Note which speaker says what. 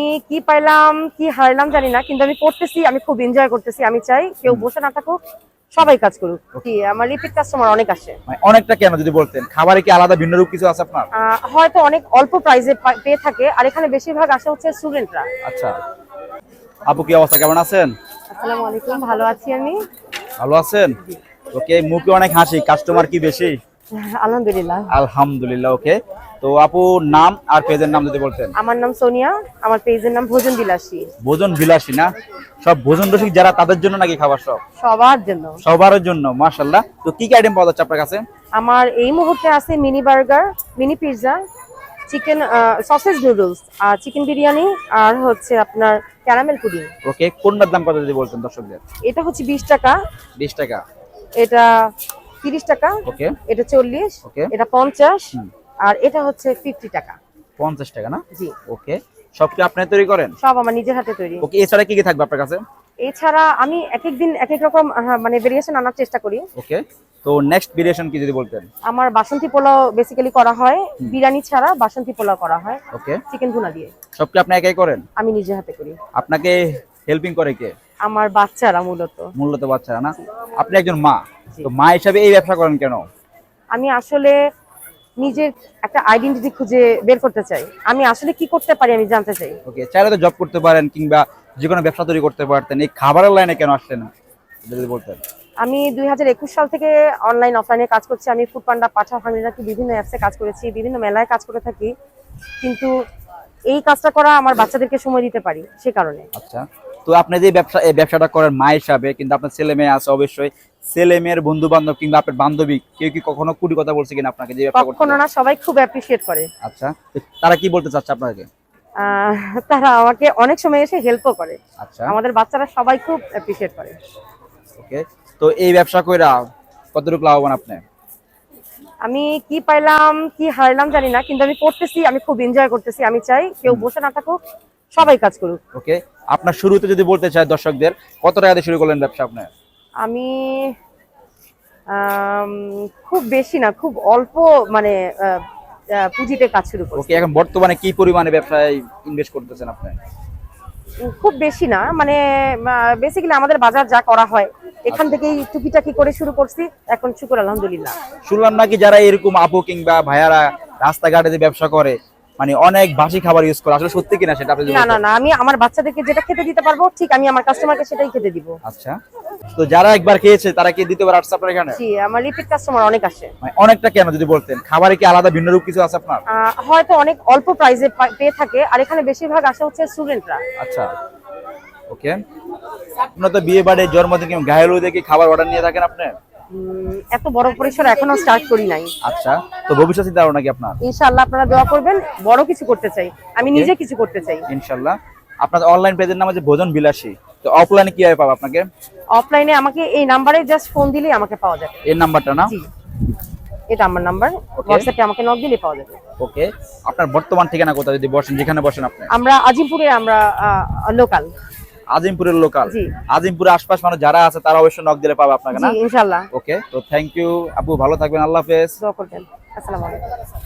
Speaker 1: আমি কি পাইলাম কি হারলাম জানি না কিন্তু আমি করতেছি আমি খুব এনজয় করতেছি আমি চাই কেউ বসে না থাকুক সবাই কাজ করুক। কি আমার রিপিট কাস্টমার অনেক আসে।
Speaker 2: মানে অনেকটা কেন যদি বলতেন? খাবারে কি আলাদা ভিন্ন রূপ কিছু আছে আপনার?
Speaker 1: হয়তো অনেক অল্প প্রাইজে পেয়ে থাকে আর এখানে বেশিরভাগ আসে হচ্ছে স্টুডেন্টরা
Speaker 2: আচ্ছা। আপু কি অবস্থা? কেমন আছেন?
Speaker 1: আসসালামু আলাইকুম ভালো আছি আমি।
Speaker 2: ভালো আছেন? ওকে মুখে অনেক হাসি কাস্টমার কি বেশি?
Speaker 1: আলহামদুলিল্লাহ।
Speaker 2: আলহামদুলিল্লাহ ওকে তো আপু নাম আর পেজের নাম যদি বলতেন।
Speaker 1: আমার নাম সোনিয়া আমার পেজের নাম ভোজন বিলাসী।
Speaker 2: ভোজন বিলাসী না? সব ভোজন রসিক যারা তাদের জন্য নাকি খাবার সব?
Speaker 1: সবার জন্য।
Speaker 2: সবার জন্য মাশাল্লাহ তো কি কি আইটেম পাওয়া যাচ্ছে আপনার কাছে?
Speaker 1: আমার এই মুহূর্তে আছে mini burger mini pizza chicken sausage noodles আর চিকেন বিরিয়ানি আর হচ্ছে আপনার ক্যারামেল পুডিং
Speaker 2: ওকে কোনটার দাম কত যদি বলতেন দর্শকদের?
Speaker 1: এটা হচ্ছে বিশ টাকা।
Speaker 2: বিশ টাকা।
Speaker 1: এটা তিরিশ টাকা।
Speaker 2: ওকে।
Speaker 1: এটা চল্লিশ।
Speaker 2: Okay.
Speaker 1: এটা পঞ্চাশ।
Speaker 2: হুম।
Speaker 1: আর এটা হচ্ছে ফিফটি টাকা।
Speaker 2: পঞ্চাশ টাকা না?
Speaker 1: জি।
Speaker 2: ওকে। সব কি আপনি তৈরি করেন?
Speaker 1: সব আমার নিজের হাতে তৈরি।
Speaker 2: ওকে এছাড়া কি কি থাকবে আপনার কাছে?
Speaker 1: এছাড়া আমি এক এক দিন এক এক রকম মানে ভেরিয়েশন আনার চেষ্টা করি।
Speaker 2: ওকে তো নেক্সট ভেরিয়েশন কি যদি বলতেন?
Speaker 1: আমার বাসন্তী পোলাও বেসিক্যালি করা হয় বিরিয়ানি ছাড়া বাসন্তী পোলাও করা হয়
Speaker 2: ওকে।
Speaker 1: চিকেন ভুনা দিয়ে।
Speaker 2: সব কি আপনি একাই করেন?
Speaker 1: আমি নিজের হাতে করি।
Speaker 2: আপনাকে হেল্পিং করে কে?
Speaker 1: আমার বাচ্চারা মূলত।
Speaker 2: মূলত বাচ্চারা না? আপনি একজন মা তো মা হিসাবে এই ব্যবসা করেন কেন?
Speaker 1: আমি আসলে নিজের একটা আইডেন্টিটি খুঁজে বের করতে চাই। আমি আসলে কি করতে পারি আমি জানতে চাই।
Speaker 2: ওকে চাইলে তো জব করতে পারেন কিংবা যে কোনো ব্যবসা তৈরি করতে পারতেন। এই খাবারের লাইনে কেন আসলেন এটা যদি বলতেন।
Speaker 1: আমি দুই হাজার একুশ সাল থেকে অনলাইন অফলাইনে কাজ করছি। আমি ফুড পান্ডা পাঠা ফার্মিনাকি বিভিন্ন অ্যাপসে কাজ করেছি বিভিন্ন মেলায় কাজ করে থাকি। কিন্তু এই কাজটা করা আমার বাচ্চাদেরকে সময় দিতে পারি সে কারণে।
Speaker 2: আচ্ছা। তো আপনি যে ব্যবসা ব্যবসাটা করেন মা হিসাবে কিন্তু আপনার ছেলে মেয়ে আছে অবশ্যই ছেলে মেয়ের বন্ধু বান্ধব কিংবা আপনার বান্ধবী কেউ কি কখনো কুড়ি কথা বলছে কিনা আপনাকে যে ব্যবসা
Speaker 1: কখনো না সবাই খুব অ্যাপ্রিসিয়েট করে।
Speaker 2: আচ্ছা তারা কি বলতে চাচ্ছে আপনাকে?
Speaker 1: তারা আমাকে অনেক সময় এসে হেল্পও করে।
Speaker 2: আচ্ছা।
Speaker 1: আমাদের বাচ্চারা সবাই খুব অ্যাপ্রিসিয়েট করে।
Speaker 2: ওকে তো এই ব্যবসা কইরা কতটুকু লাভবান আপনি?
Speaker 1: আমি কি পাইলাম কি হারলাম জানি না কিন্তু আমি করতেছি আমি খুব এনজয় করতেছি আমি চাই কেউ বসে না থাকুক সবাই কাজ করুক।
Speaker 2: ওকে আপনার শুরুতে যদি বলতে চাই দর্শকদের কত টাকা দিয়ে শুরু করলেন ব্যবসা আপনি
Speaker 1: আমি খুব বেশি না খুব অল্প মানে পুঁজিতে কাজ শুরু করছি।
Speaker 2: ওকে এখন বর্তমানে কি পরিমাণে ব্যবসায় ইনভেস্ট করতেছেন আপনি?
Speaker 1: খুব বেশি না মানে বেসিক্যালি আমাদের বাজার যা করা হয় এখান থেকেই টুকিটাকি করে শুরু করছি। এখন শুকুর আলহামদুলিল্লাহ।
Speaker 2: শুনলাম নাকি যারা এরকম আপু কিংবা ভাইয়ারা রাস্তাঘাটে যে ব্যবসা করে মানে অনেক বাসি খাবার ইউজ করে আসলে সত্যি কিনা সেটা আপনি
Speaker 1: না না না আমি আমার বাচ্চাদেরকে যেটা খেতে দিতে পারব ঠিক আমি আমার কাস্টমারকে সেটাই খেতে দিব।
Speaker 2: আচ্ছা। তো যারা একবার খেয়েছে তারা কি দ্বিতীয়বার আসছে আপনার এখানে?
Speaker 1: জি আমার রিপিট কাস্টমার অনেক আসে।
Speaker 2: মানে অনেকটা কেন যদি বলতেন? খাবারে কি আলাদা ভিন্ন রূপ কিছু আছে আপনার?
Speaker 1: হয়তো অনেক অল্প প্রাইসে পেয়ে থাকে আর এখানে বেশিরভাগ আসে হচ্ছে স্টুডেন্টরা
Speaker 2: আচ্ছা। ওকে। আপনার তো বিয়ে বাড়ি জন্মদিন কিংবা গায়েলু দেখে খাবার অর্ডার নিয়ে থাকেন আপনি?
Speaker 1: এত বড় পরিসর এখনও স্টার্ট করি নাই।
Speaker 2: আচ্ছা তো ভবিষ্যৎ চিন্তা ভাবনা কি আপনার?
Speaker 1: ইনশাআল্লাহ আপনারা দোয়া করবেন বড় কিছু করতে চাই। আমি নিজে কিছু করতে চাই।
Speaker 2: ইনশাআল্লাহ। আপনার অনলাইন পেজের নাম আছে ভোজন বিলাসী। তো অফলাইনে কীভাবে পাবো আপনাকে?
Speaker 1: অফলাইনে আমাকে এই নাম্বারে জাস্ট ফোন দিলেই আমাকে পাওয়া যাবে।
Speaker 2: এর নাম্বারটা না?
Speaker 1: এটা আমার নাম্বার হোয়াটসঅ্যাপে আমাকে নক দিলেই পাওয়া যাবে।
Speaker 2: ওকে। আপনার বর্তমান ঠিকানা কোথায়? যদি বসেন যেখানে বসেন আপনি।
Speaker 1: আমরা আজিমপুরে আমরা লোকাল
Speaker 2: আজিমপুরের লোকাল। আজিমপুরের আশপাশ মানুষ যারা আছে তারা অবশ্যই নক দিলে পাবে আপনাকে না?
Speaker 1: ইনশাআল্লাহ
Speaker 2: ওকে তো থ্যাংক ইউ আপু ভালো থাকবেন। আল্লাহ হাফেজ।
Speaker 1: আসসালামু আলাইকুম।